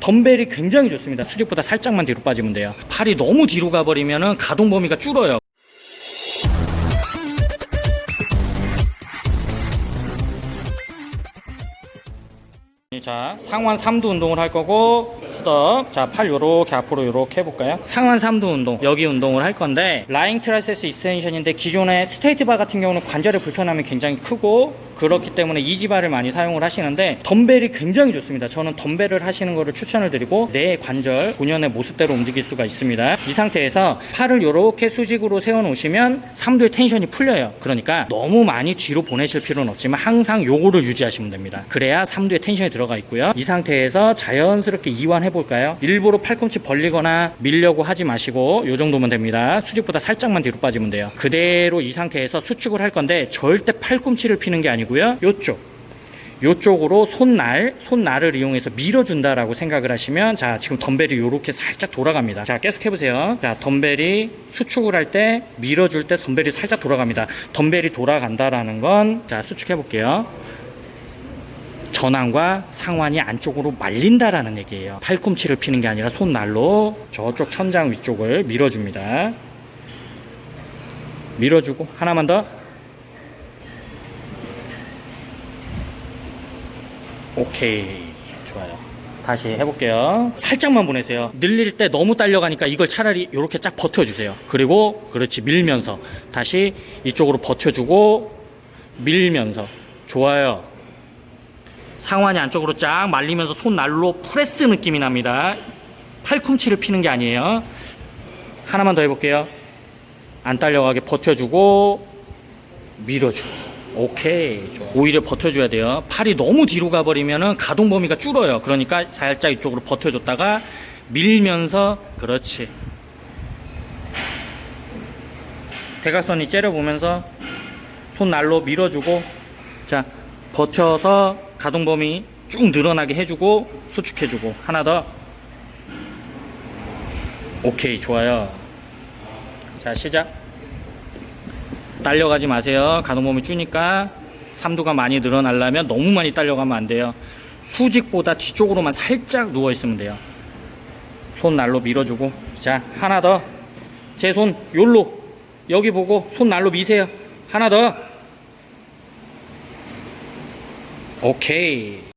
덤벨이 굉장히 좋습니다. 수직보다 살짝만 뒤로 빠지면 돼요. 팔이 너무 뒤로 가버리면 가동 범위가 줄어요. 자, 상완 3두 운동을 할 거고, 스톱. 자, 팔 요렇게 앞으로 요렇게 해볼까요? 상완 3두 운동. 여기 운동을 할 건데, 라잉 트라이세스 익스텐션인데, 기존의 스트레이트 바 같은 경우는 관절의 불편함이 굉장히 크고, 그렇기 때문에 이지바를 많이 사용을 하시는데, 덤벨이 굉장히 좋습니다. 저는 덤벨을 하시는 거를 추천을 드리고, 내 관절, 본연의 모습대로 움직일 수가 있습니다. 이 상태에서 팔을 요렇게 수직으로 세워 놓으시면, 3두의 텐션이 풀려요. 그러니까 너무 많이 뒤로 보내실 필요는 없지만, 항상 요거를 유지하시면 됩니다. 그래야 3두의 텐션이 들어 가 있고요. 이 상태에서 자연스럽게 이완해 볼까요? 일부러 팔꿈치 벌리거나 밀려고 하지 마시고 요 정도면 됩니다. 수직보다 살짝만 뒤로 빠지면 돼요. 그대로 이 상태에서 수축을 할 건데 절대 팔꿈치를 피는 게 아니고요. 요쪽 요쪽으로 손날, 손날을 이용해서 밀어준다라고 생각을 하시면 자 지금 덤벨이 요렇게 살짝 돌아갑니다. 자 계속 해보세요. 자 덤벨이 수축을 할 때 밀어줄 때 덤벨이 살짝 돌아갑니다. 덤벨이 돌아간다라는 건 자 수축해 볼게요. 전환과 상완이 안쪽으로 말린다라는 얘기예요. 팔꿈치를 피는 게 아니라 손날로 저쪽 천장 위쪽을 밀어줍니다. 밀어주고 하나만 더. 오케이 좋아요. 다시 해볼게요. 살짝만 보내세요. 늘릴 때 너무 딸려가니까 이걸 차라리 이렇게 쫙 버텨주세요. 그리고 그렇지 밀면서 다시 이쪽으로 버텨주고 밀면서 좋아요. 상완이 안쪽으로 쫙 말리면서 손날로 프레스 느낌이 납니다. 팔꿈치를 피는 게 아니에요. 하나만 더 해볼게요. 안 딸려가게 버텨주고 밀어주고. 오케이. 오히려 버텨줘야 돼요. 팔이 너무 뒤로 가버리면 가동 범위가 줄어요. 그러니까 살짝 이쪽으로 버텨줬다가 밀면서 그렇지. 대각선이 째려보면서 손날로 밀어주고 자 버텨서 가동 범위 쭉 늘어나게 해주고 수축해주고. 하나 더. 오케이 좋아요. 자 시작. 딸려가지 마세요. 가동 범위 주니까 삼두가 많이 늘어나려면 너무 많이 딸려가면 안 돼요. 수직보다 뒤쪽으로만 살짝 누워 있으면 돼요. 손 날로 밀어주고. 자 하나 더. 제 손 요로. 여기 보고 손 날로 미세요. 하나 더 오케이